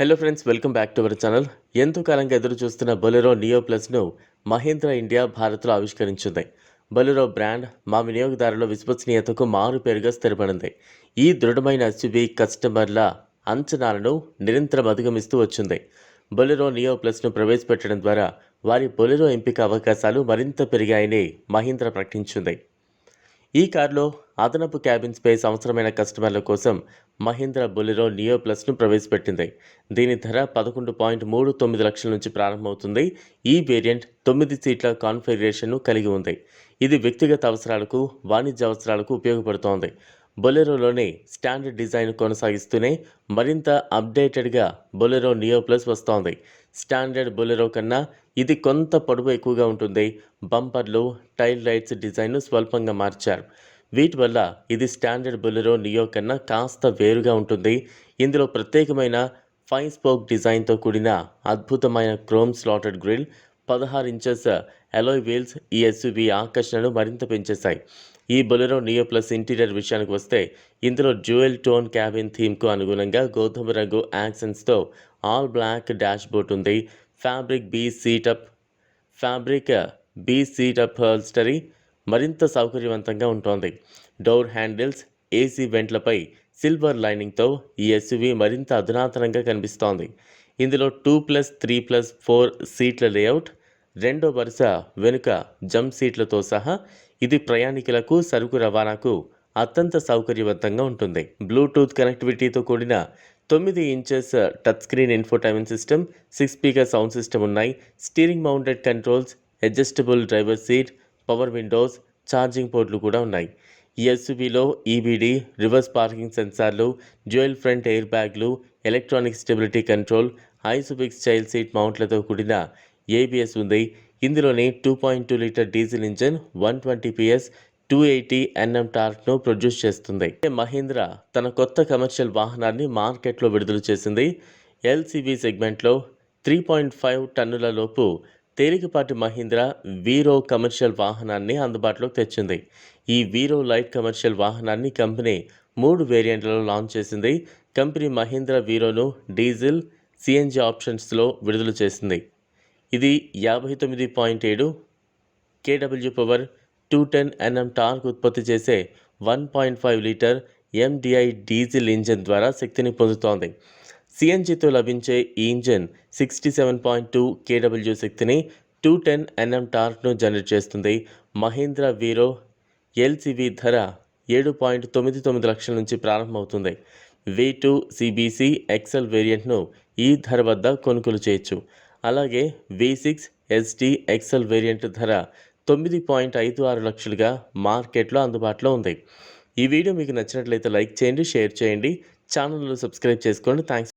Hello friends welcome back to our channel ఎంతో కాలంగా ఎదురు చూస్తున్న బొలెరో నియో ప్లస్ను మహీంద్రా ఇండియా భారత్లో ఆవిష్కరించింది. బొలెరో బ్రాండ్ మా వినియోగదారుల విశ్వసనీయతకు మారు పేరుగా స్థిరపడింది. ఈ దృఢమైన ఎస్యూవీ కస్టమర్ల అంచనాలను నిరంతరం అధిగమిస్తూ వచ్చింది. బొలెరో నియో ప్లస్ను ప్రవేశపెట్టడం ద్వారా వారి బొలెరో ఎంపిక అవకాశాలు మరింత పెరిగాయని మహీంద్రా ప్రకటించింది. ఈ కారులో అదనపు క్యాబిన్ స్పేస్ అవసరమైన కస్టమర్ల కోసం మహీంద్రా బొలెరో నియో ప్లస్ను ప్రవేశపెట్టింది. దీని ధర పదకొండు పాయింట్ మూడు తొమ్మిది లక్షల నుంచి ప్రారంభమవుతుంది. ఈ వేరియంట్ తొమ్మిది సీట్ల కాన్ఫిగరేషన్ను కలిగి ఉంది. ఇది వ్యక్తిగత అవసరాలకు వాణిజ్య అవసరాలకు ఉపయోగపడుతోంది. బొలెరోలోనే స్టాండర్డ్ డిజైన్ కొనసాగిస్తూనే మరింత అప్డేటెడ్గా బొలెరో నియో ప్లస్ వస్తోంది. స్టాండర్డ్ బొలెరో కన్నా ఇది కొంత పొడవు ఎక్కువగా ఉంటుంది. బంపర్లు టైల్ లైట్స్ డిజైన్ను స్వల్పంగా మార్చారు. వీటి వల్ల ఇది స్టాండర్డ్ బొలెరో నియో కన్నా కాస్త వేరుగా ఉంటుంది. ఇందులో ప్రత్యేకమైన ఫైవ్ స్పోక్ డిజైన్తో కూడిన అద్భుతమైన క్రోమ్ స్లాటెడ్ గ్రిల్ పదహారు ఇంచెస్ అలోయ్ వీల్స్ ఈ ఎస్యూవీ ఆకర్షణను మరింత పెంచేశాయి. ఈ బొలెరో నియో ప్లస్ ఇంటీరియర్ విషయానికి వస్తే ఇందులో జ్యువెల్ టోన్ క్యాబిన్ థీమ్కు అనుగుణంగా గోధుమ రంగు యాక్సెంట్స్తో ఆల్ బ్లాక్ డాష్ బోర్డ్ ఉంది. ఫ్యాబ్రిక్ బీ సీటప్ ఫ్యాబ్రిక్ బీ సీటప్ హోల్స్టరీ మరింత సౌకర్యవంతంగా ఉంటుంది. డోర్ హ్యాండిల్స్ ఏసీ వెంట్లపై సిల్వర్ లైనింగ్తో ఈ ఎస్యువి మరింత అధునాతనంగా కనిపిస్తోంది. ఇందులో two plus three plus four సీట్ల లేఅవుట్ రెండో వరుస వెనుక జంప్ సీట్లతో సహా ఇది ప్రయాణికులకు సరుకు రవాణాకు అత్యంత సౌకర్యవంతంగా ఉంటుంది. బ్లూటూత్ కనెక్టివిటీతో కూడిన తొమ్మిది inches touch screen infotainment system six speaker sound system ఉన్నాయి. Steering mounted controls adjustable driver seat power windows charging పోర్ట్లు కూడా ఉన్నాయి. ఈ ఎస్యూవీలో ఈబీడీ రివర్స్ పార్కింగ్ సెన్సార్లు డ్యూయల్ ఫ్రంట్ ఎయిర్ బ్యాగ్లు electronic stability control ISOFIX child seat మౌంట్లతో కూడిన ఏబిఎస్ ఉంది. ఇందులోని two point two litre diesel engine one twenty PS two eighty Nm టార్క్ను produce చేస్తుంది. మహీంద్రా తన కొత్త కమర్షియల్ వాహనాన్ని మార్కెట్లో విడుదల చేసింది. ఎల్సీబీ సెగ్మెంట్లో త్రీ పాయింట్ ఫైవ్ టన్నుల లోపు తేలికపాటి మహీంద్రా వీరో కమర్షియల్ వాహనాన్ని అందుబాటులోకి తెచ్చింది. ఈ వీరో లైట్ కమర్షియల్ వాహనాన్ని కంపెనీ మూడు వేరియంట్లలో లాంచ్ చేసింది. కంపెనీ మహీంద్రా వీరోను డీజిల్ సిఎన్జి ఆప్షన్స్లో విడుదల చేసింది. ఇది యాభై తొమ్మిది పాయింట్ ఏడు కేడబ్ల్యూ power two ten Nm torque ఉత్పత్తి చేసే one point five litre MDI diesel engine ద్వారా శక్తిని పొందుతోంది. సిఎన్జితో లభించే ఈ engine sixty seven point two కేడబ్ల్యూ శక్తిని టూ టెన్ ఎన్ఎం టార్క్ను జనరేట్ చేస్తుంది. మహీంద్రా వీరో ఎల్సివి ధర ఏడు పాయింట్ తొమ్మిది తొమ్మిది లక్షల నుంచి ప్రారంభమవుతుంది. వి టూ సిబిసి ఎక్సెల్ వేరియంట్ను ఈ ధర వద్ద కొనుగోలు చేయొచ్చు. అలాగే V six ST XL variant ధర తొమ్మిది పాయింట్ ఐదు ఆరు లక్షలుగా మార్కెట్లో అందుబాటులో ఉంది. ఈ వీడియో మీకు నచ్చినట్లయితే లైక్ చేయండి షేర్ చేయండి. ఛానల్లో సబ్స్క్రైబ్ చేసుకోండి. థ్యాంక్స్